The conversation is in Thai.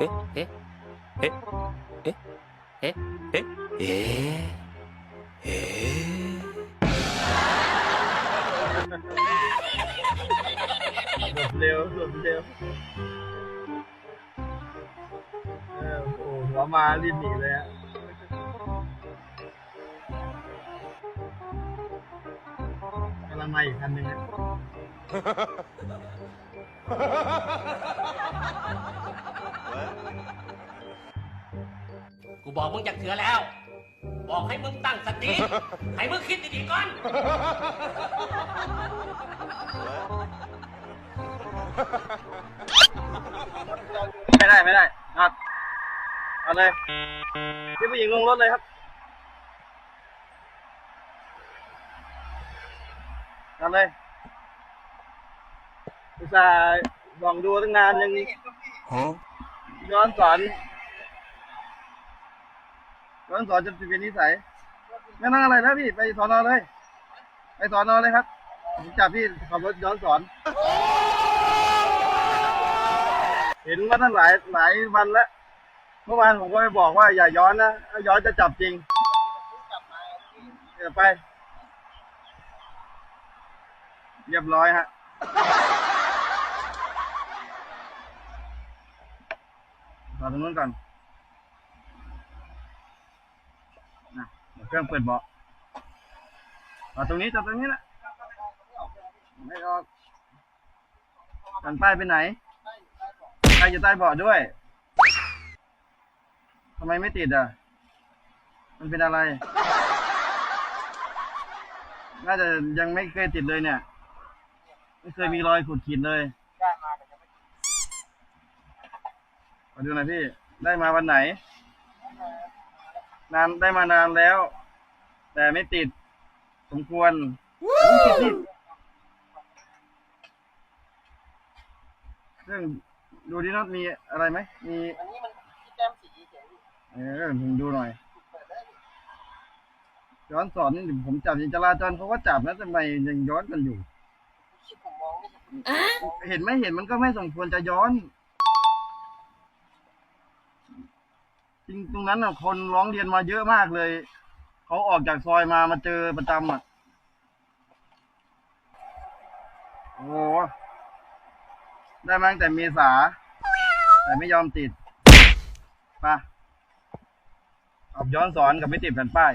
ええええええええ หลบเร็วหลบเร็วเออโอ้โหหัวมารีบหนีเลยฮะกำลังมาอีกคันหนึ่งอะ กูบอกมึงจากเถือแล้ว บอกให้มึงตั้งสติ ให้มึงคิดดีๆก่อน ไม่ได้ไม่ได้ครับเอาเลยพี่ผู้หญิงลงรถเลยครับเอาเลย อุตส่าห์ลองดูตั้งนานยังはย้อนสอนย้อนสอนจนเป็นนิสัยไม่นั่งอะไรแล้วพี่ไปสอนอเลย ไปสอนอเลยครับผมจับพี่ขับรถย้อนสอน เห็นมาตั้งหลายหลายวันแล้วเมื่อวานผมก็ไปบอกว่าอย่าย้อนนะถ้าย้อนจะจับจริงเดี๋ยวไป เรียบร้อยฮะ ต่อตรงนู้นก่อนนะเดี๋ยวเครื่องเปิดเบาะต่อตรงนี้ต่อตรงนี้แหละไม่ออกกันป้ายไปไหนใครอยู่ใต้เบาะด้วยทำไมไม่ติดอะ มันเป็นอะไร น่าจะยังไม่เคยติดเลยเนี่ย ไม่เคยมีรอยขูดขีดเลย มาดูหน่อยพี่ ได้มาวันไหน นานได้มานานแล้ว แต่ไม่ติด สมควรต้องติดนี่เรื่องดูดิน็อตมีอะไรไหม มีอันนี้มันที่แต้มสีเฉยเออผมดูหน่อยย้อนสอนนี่ผมจับจราจรเขาก็จับนะทำไมยังย้อนกันอยู่ที่ผมมองไม่เห็นเห็นไม่เห็นมันก็ไม่สมควรจะย้อน ริงตรงนั้นน่ะ คนร้องเรียนมาเยอะมากเลย เขาออกจากซอยมามาเจอประจำอะ โอ้โหได้มาตั้งแต่เมษา แต่ไม่ยอมติดไปะขับย้อนสอนกับไม่ติดแผ่นป้าย